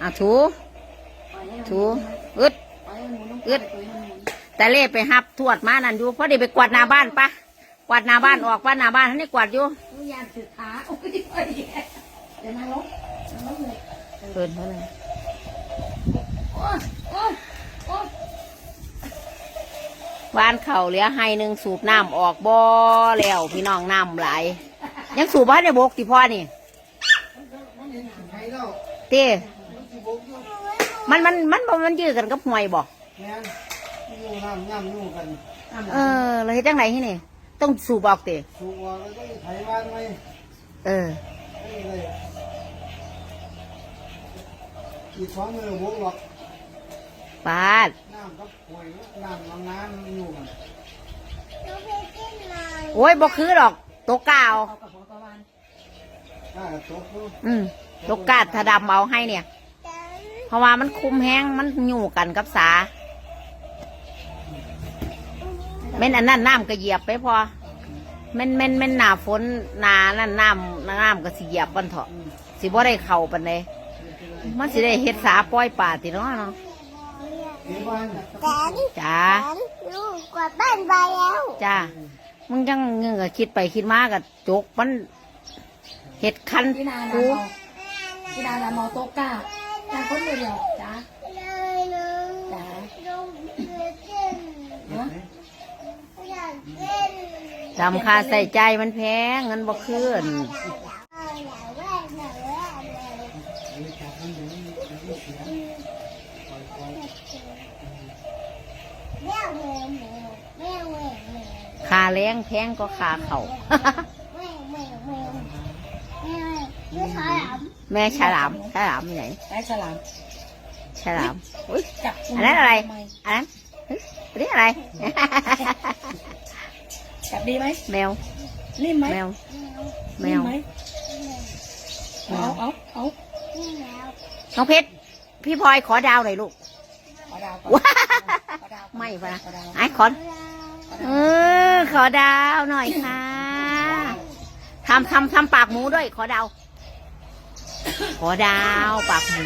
อะถู ถูอึดอึดแต่เล่ไปหับทวดมานั่นอยู่พราะเดี๋ยวไปกวาดหน้าบ้านปะกวาดหน้าบ้านออกว่าหน้าบ้านท่านนี่กวาดอยู่ยางถือขาโอ้ยโอ้ยเดี๋ยวนั่งลงนั่งลงเลยเพิ่นเท่านั้นโอ้ยโอ้ยโอ้ยบ้านเขาเหลือให้หนึ่งสูบน้ำออกบ่อแล้วพี่น้องน้ำไหลยังสูบบ้านในบกติพ่อนี่ เต้ที่บกอยู่มันมันมันบ่มันยื้อกันกับห่วยบ่แม่นอยู่น้ำย่ำอยู่กันเออเราเฮ็ดจังไหนที่นี่ต้องสูบออกเต้สูบว่าก็ได้ไถบ้านไหมเออนี่เลยอีกสองมือบกหรอกปาดน้ำกับป่วยน้ำน้ำน้ำอยู่กันโอ้ยบ่คือดอกตกกาวเอากับหัวประวานถ้าตกอยู่อืม ตกกาดถ้าดำเอาให้เนี่ย เพราะว่ามันคุมแห้งมันอยู่กันกับสาแม่นอันนั้นน้ำก็เหยียบไปพอแม่นแม่นแม่นหนาฝนหนานั่นน้ำน้ำก็สิเหยียบกันเถอะสิบ่ได้เข้าปันใดมันสิได้เฮ็ดสาปล่อยป่าติเนาะเนาะจ้าลูกกวาดบ้านไปแล้วจ้ามึงจังเงือคิดไปคิดมากับจกมันเห็ดคันกู พี่นาดาเมาโต๊ะก้าจ้าคนเดียวจ้าเลยเลยจ้าลูกเล่นเนาะอยากเล่นจำค่าใส่ใจมันแพงเงินบ่คืนอยากเล่นอยากเล่นอยากเล่นเดี๋ยวจับมันเดี๋ยวมันเดี๋ยวมันเสียปล่อยปล่อยแมวแมวแมวแมวแมวแมวค่าแรงแพงก็ค่าเขาว แมวแมวแมวแมวไม่ขอหลับแม่ฉลามฉลามอยู่ไหนได้ฉลาม ฉลามอุ้ยจับอันนั้นอะไร อันนั้นเฮ้ยอันนี้อะไร จับดีไหมแมวนิ่มไหมแมวแมนิ่วไหมเอาเอาเอานี่แมวน้องเพชรพี่พลอยขอดาวหน่อยลูก ขอดาวก่อนว้าขอดาวก่อนไม่ปะนะขอดาวไอ้ขอเออขอดาวหน่อยค่ะทำทำทำปากหมูด้วย ขอดาว ขอดาวปากหมู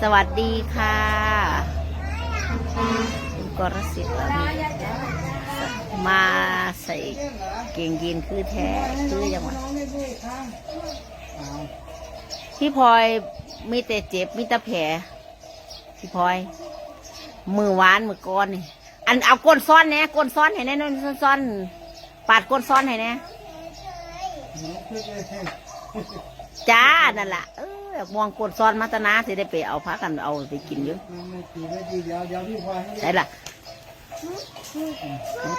สวัสดีค่ะคุณกรสิทธิ์มาใส่เก่งยีนคือแท้คือยังไงพี่พลอยมีแต่เจ็บมีแต่แผลพี่พลอย มือหวานมือก้อนนี่อันเอาก้นซ้อนแหน่ก้นซ้อนให้แน่นอนซ้อนปาดก้นซ้อนให้แน่หนูขึ้นเลย จ้านั่นแหละเออมองก้นซ้อนมาตนาสิได้ไปเอาพักกันเอาไปกินอยู่มันไม่ตีไม่ดีเดี๋ยวเดี๋ยวพี่พลอยให้ล่ะ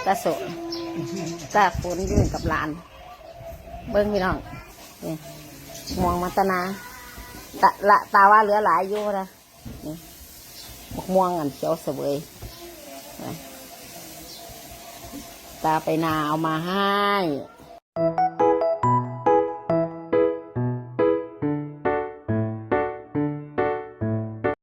ตาโสตาฝนยืนกับหลาน เบิ้งพี่น้องนี่มองมาตนาตาละตาว่าเหลือหลายอยู่นะนี่บกม่วงอันเขียวเสวยตาไปนาเอามาให้